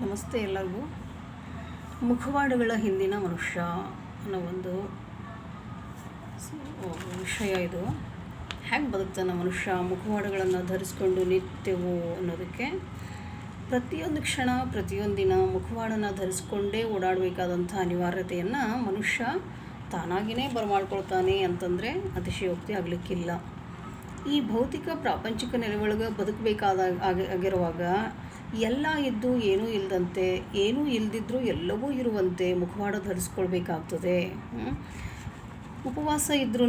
ನಮಸ್ತೆ ಎಲ್ಲರಿಗೂ. ಮುಖವಾಡಗಳ ಹಿಂದಿನ ಮನುಷ್ಯ ಅನ್ನೋ ಒಂದು ವಿಷಯ ಇದು. ಹೇಗೆ ಬದುಕ್ತಾನೆ ಮನುಷ್ಯ ಮುಖವಾಡಗಳನ್ನು ಧರಿಸ್ಕೊಂಡು ನಿತ್ಯವೂ ಅನ್ನೋದಕ್ಕೆ? ಪ್ರತಿಯೊಂದು ಕ್ಷಣ, ಪ್ರತಿಯೊಂದು ದಿನ ಮುಖವಾಡನ ಧರಿಸ್ಕೊಂಡೇ ಓಡಾಡಬೇಕಾದಂಥ ಅನಿವಾರ್ಯತೆಯನ್ನು ಮನುಷ್ಯ ತಾನಾಗಿಯೇ ಬರಮಾಡ್ಕೊಳ್ತಾನೆ ಅಂತಂದರೆ ಅತಿಶಯೋಕ್ತಿ ಆಗಲಿಕ್ಕಿಲ್ಲ. ಈ ಭೌತಿಕ, ಪ್ರಾಪಂಚಿಕ ನೆಲೆಯೊಳಗೆ ಬದುಕಬೇಕಾದ ಆಗಿ ಆಗಿರುವಾಗ ಎಲ್ಲ ಇದ್ದು ಏನೂ ಇಲ್ಲದಂತೆ ಏನೂ ಇಲ್ಲದಿದ್ದರೂ ಎಲ್ಲವೂ ಇರುವಂತೆ ಮುಖವಾಡ ಧರಿಸ್ಕೊಳ್ಬೇಕಾಗ್ತದೆ. ಉಪವಾಸ ಇದ್ರೂ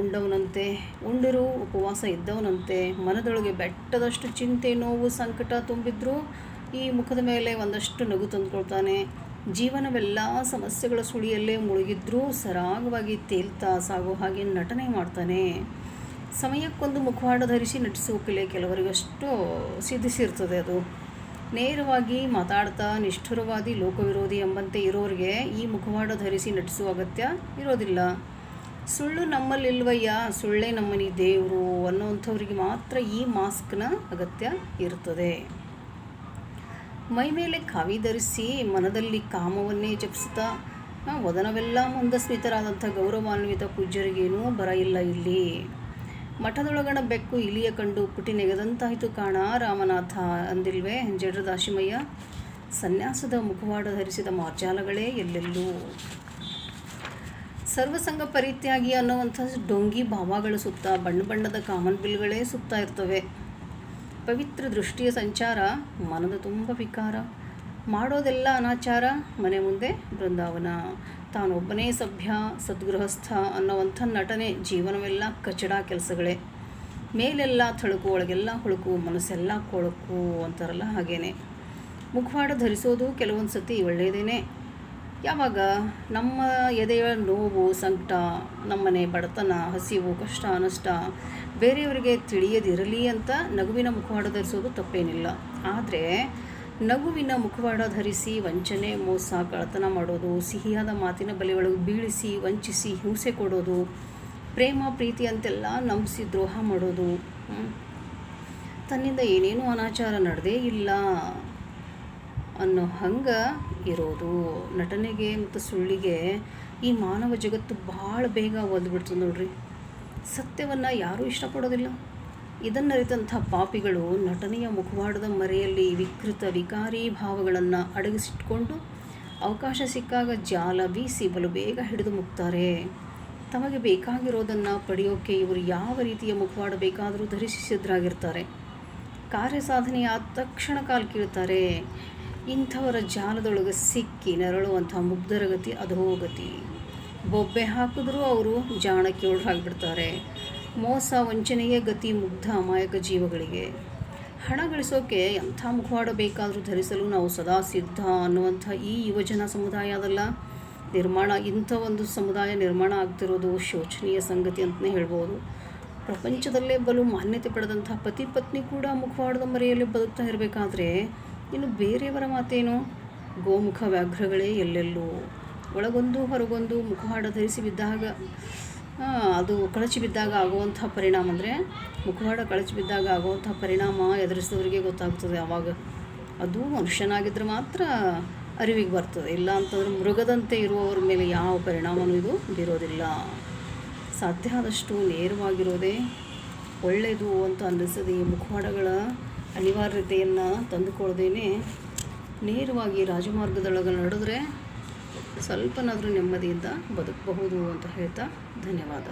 ಉಂಡವನಂತೆ, ಉಂಡಿರು ಉಪವಾಸ ಇದ್ದವನಂತೆ, ಮನದೊಳಗೆ ಬೆಟ್ಟದಷ್ಟು ಚಿಂತೆ, ನೋವು, ಸಂಕಟ ತುಂಬಿದ್ರೂ ಈ ಮುಖದ ಮೇಲೆ ಒಂದಷ್ಟು ನಗು ತಂದುಕೊಳ್ತಾನೆ. ಜೀವನವೆಲ್ಲ ಸಮಸ್ಯೆಗಳ ಸುಳಿಯಲ್ಲೇ ಮುಳುಗಿದ್ರೂ ಸರಾಗವಾಗಿ ತೇಲ್ತಾ ಸಾಗೋ ಹಾಗೆ ನಟನೆ ಮಾಡ್ತಾನೆ. ಸಮಯಕ್ಕೊಂದು ಮುಖವಾಡ ಧರಿಸಿ ನಟಿಸುವ ಕಲೆ ಕೆಲವರಿಗಷ್ಟು ಸಿದ್ಧಿಸಿರ್ತದೆ ಅದು. ನೇರವಾಗಿ ಮಾತಾಡ್ತಾ ನಿಷ್ಠುರವಾದಿ ಲೋಕವಿರೋಧಿ ಎಂಬಂತೆ ಇರೋರಿಗೆ ಈ ಮುಖವಾಡ ಧರಿಸಿ ನಟಿಸುವ ಅಗತ್ಯ ಇರೋದಿಲ್ಲ. ಸುಳ್ಳು ನಮ್ಮಲ್ಲಿಲ್ವಯ್ಯ, ಸುಳ್ಳೇ ನಮ್ಮನಿ ದೇವರು ಅನ್ನೋವಂಥವ್ರಿಗೆ ಮಾತ್ರ ಈ ಮಾಸ್ಕ್ನ ಅಗತ್ಯ ಇರುತ್ತದೆ. ಮೈ ಮೇಲೆ ಕಾವಿ ಧರಿಸಿ ಮನದಲ್ಲಿ ಕಾಮವನ್ನೇ ಜಪಿಸುತ್ತಾ ವದನವೆಲ್ಲ ಮುಂದಸ್ಮಿತರಾದಂಥ ಗೌರವಾನ್ವಿತ ಪೂಜ್ಯರಿಗೇನೂ ಬರ ಇಲ್ಲ ಇಲ್ಲಿ. ಮಠದೊಳಗಣ ಬೆಕ್ಕು ಇಲಿಯ ಕಂಡು ಪುಟಿ ನೆಗೆದಂತಾಯಿತು ಕಾಣ ರಾಮನಾಥ ಅಂದಿಲ್ವೇ? ಜಡದಾಶಿಮಯ್ಯ ಸನ್ಯಾಸದ ಮುಖವಾಡ ಧರಿಸಿದ ಮಾರ್ಜಾಲಗಳೇ ಎಲ್ಲೆಲ್ಲೂ. ಸರ್ವಸಂಗ ಪರಿತ್ಯಾಗಿ ಅನ್ನುವಂಥ ಡೊಂಗಿ ಭಾವಗಳ ಸುತ್ತ ಬಣ್ಣ ಬಣ್ಣದ ಕಾಮನ್ ಬಿಲ್ಗಳೇ ಸುತ್ತಾ ಇರ್ತವೆ. ಪವಿತ್ರ ದೃಷ್ಟಿಯ ಸಂಚಾರ, ಮನದ ತುಂಬ ವಿಕಾರ. ಮಾಡೋದೆಲ್ಲ ಅನಾಚಾರ, ಮನೆ ಮುಂದೆ ಬೃಂದಾವನ. ತಾನೊಬ್ಬನೇ ಸಭ್ಯ, ಸದ್ಗೃಹಸ್ಥ ಅನ್ನೋವಂಥ ನಟನೆ ಜೀವನವೆಲ್ಲ ಕಚಡ ಕೆಲಸಗಳೇ. ಮೇಲೆಲ್ಲ ಥಳುಕು, ಒಳಗೆಲ್ಲ ಹುಳುಕು, ಮನಸ್ಸೆಲ್ಲ ಕೊಳಕು ಅಂತಾರಲ್ಲ ಹಾಗೇನೆ. ಮುಖವಾಡ ಧರಿಸೋದು ಕೆಲವೊಂದು ಸತಿ ಒಳ್ಳೆಯದೇನೆ ಯಾವಾಗ ನಮ್ಮ ಎದೆಯ ನೋವು, ಸಂಕಟ, ನಮ್ಮನೆ ಬಡತನ, ಹಸಿವು, ಕಷ್ಟ, ನಷ್ಟ ಬೇರೆಯವರಿಗೆ ತಿಳಿಯದಿರಲಿ ಅಂತ ನಗುವಿನ ಮುಖವಾಡ ಧರಿಸೋದು ತಪ್ಪೇನಿಲ್ಲ. ಆದರೆ ನಗುವಿನ ಮುಖವಾಡ ಧರಿಸಿ, ವಂಚನೆ, ಮೋಸ ಕಳತನ ಮಾಡೋದು, ಸಿಹಿಯಾದ ಮಾತಿನ ಬಲೆಯೊಳಗೆ ಬೀಳಿಸಿ, ವಂಚಿಸಿ, ಹಿಂಸೆ ಕೊಡೋದು, ಪ್ರೇಮ, ಪ್ರೀತಿ ಅಂತೆಲ್ಲ ನಂಬಿಸಿ ದ್ರೋಹ ಮಾಡೋದು. ತನ್ನಿಂದ ಏನೇನೂ ಅನಾಚಾರ ನಡೆದೇ ಇಲ್ಲ ಅನ್ನೋ ಹಂಗೆ ಇರೋದು. ನಟನೆಗೆ ಮತ್ತು ಸುಳ್ಳಿಗೆ ಈ ಮಾನವ ಜಗತ್ತು ಭಾಳ ಬೇಗ ಒದ್ಬಿಡ್ತದೆ ನೋಡ್ರಿ. ಸತ್ಯವನ್ನು ಯಾರೂ ಇಷ್ಟಪಡೋದಿಲ್ಲ. ಇದನ್ನರಿತಂಥ ಪಾಪಿಗಳು ನಟನೆಯ ಮುಖವಾಡದ ಮರೆಯಲ್ಲಿ ವಿಕೃತ ವಿಕಾರಿ ಭಾವಗಳನ್ನು ಅಡಗಿಸಿಟ್ಕೊಂಡು ಅವಕಾಶ ಸಿಕ್ಕಾಗ ಜಾಲ ಬೀಸಿ ಬಲು ಬೇಗ ಹಿಡಿದು ಮುಕ್ತಾರೆ. ತಮಗೆ ಬೇಕಾಗಿರೋದನ್ನು ಪಡೆಯೋಕ್ಕೆ ಇವರು ಯಾವ ರೀತಿಯ ಮುಖವಾಡ ಬೇಕಾದರೂ ಧರಿಸಿ ಸಿದ್ಧರಾಗಿರ್ತಾರೆ ಕಾರ್ಯ ಸಾಧನೆ ಆದ ತಕ್ಷಣ ಕಾಲು ಕೀಳ್ತಾರೆ. ಇಂಥವರ ಜಾಲದೊಳಗೆ ಸಿಕ್ಕಿ ನೆರಳುವಂಥ ಮುಗ್ಧರ ಗತಿ ಅಧೋಗತಿ ಬೊಬ್ಬೆ ಹಾಕಿದ್ರೂ ಅವರು ಜಾಣಕ್ಕೆ ಆಗಿಬಿಡ್ತಾರೆ ಮೋಸ ವಂಚನೆಯೇ ಗತಿ ಮುಗ್ಧ ಅಮಾಯಕ ಜೀವಗಳಿಗೆ. ಹಣ ಗಳಿಸೋಕೆ ಎಂಥ ಮುಖವಾಡ ಬೇಕಾದರೂ ಧರಿಸಲು ನಾವು ಸದಾ ಸಿದ್ಧ ಅನ್ನುವಂಥ ಈ ಯುವಜನ ಸಮುದಾಯ ಅದಲ್ಲ. ನಿರ್ಮಾಣ, ಇಂಥ ಒಂದು ಸಮುದಾಯ ನಿರ್ಮಾಣ ಆಗ್ತಿರೋದು ಶೋಚನೀಯ ಸಂಗತಿ ಅಂತಲೇ ಹೇಳ್ಬೋದು. ಪ್ರಪಂಚದಲ್ಲೇ ಬಲು ಮಾನ್ಯತೆ ಪಡೆದಂಥ ಪತಿ ಪತ್ನಿ ಕೂಡ ಮುಖವಾಡದ ಮರೆಯಲ್ಲಿ ಬದುಕ್ತಾ ಇರಬೇಕಾದ್ರೆ ಇನ್ನು ಬೇರೆಯವರ ಮಾತೇನು? ಗೋಮುಖ ವ್ಯಾಘ್ರಗಳೇ ಎಲ್ಲೆಲ್ಲೂ. ಒಳಗೊಂದು ಹೊರಗೊಂದು ಮುಖವಾಡ ಧರಿಸಿ ಬಿದ್ದಾಗ ಅದು ಕಳಚಿ ಬಿದ್ದಾಗ ಆಗುವಂಥ ಪರಿಣಾಮ ಅಂದರೆ ಮುಖವಾಡ ಕಳಚಿ ಬಿದ್ದಾಗ ಆಗುವಂಥ ಪರಿಣಾಮ ಎದುರಿಸಿದವರಿಗೆ ಗೊತ್ತಾಗ್ತದೆ ಆವಾಗ ಅದು ಮನುಷ್ಯನಾಗಿದ್ದರೆ ಮಾತ್ರ ಅರಿವಿಗೆ ಬರ್ತದೆ. ಇಲ್ಲ ಅಂತಂದ್ರೆ ಮೃಗದಂತೆ ಇರುವವರ ಮೇಲೆ ಯಾವ ಪರಿಣಾಮವೂ ಇದು ಬೀರೋದಿಲ್ಲ. ಸಾಧ್ಯ ಆದಷ್ಟು ನೇರವಾಗಿರೋದೇ ಒಳ್ಳೆಯದು ಅಂತ ಅನ್ನಿಸದೆ ಈ ಮುಖವಾಡಗಳ ಅನಿವಾರ್ಯತೆಯನ್ನು ತಂದುಕೊಳ್ಳದೇನೆ ನೇರವಾಗಿ ರಾಜಮಾರ್ಗದೊಳಗೆ ನಡೆದ್ರೆ ಸ್ವಲ್ಪನಾದರೂ ನೆಮ್ಮದಿಯಿಂದ ಬದುಕಬಹುದು ಅಂತ ಹೇಳ್ತಾ ಧನ್ಯವಾದ.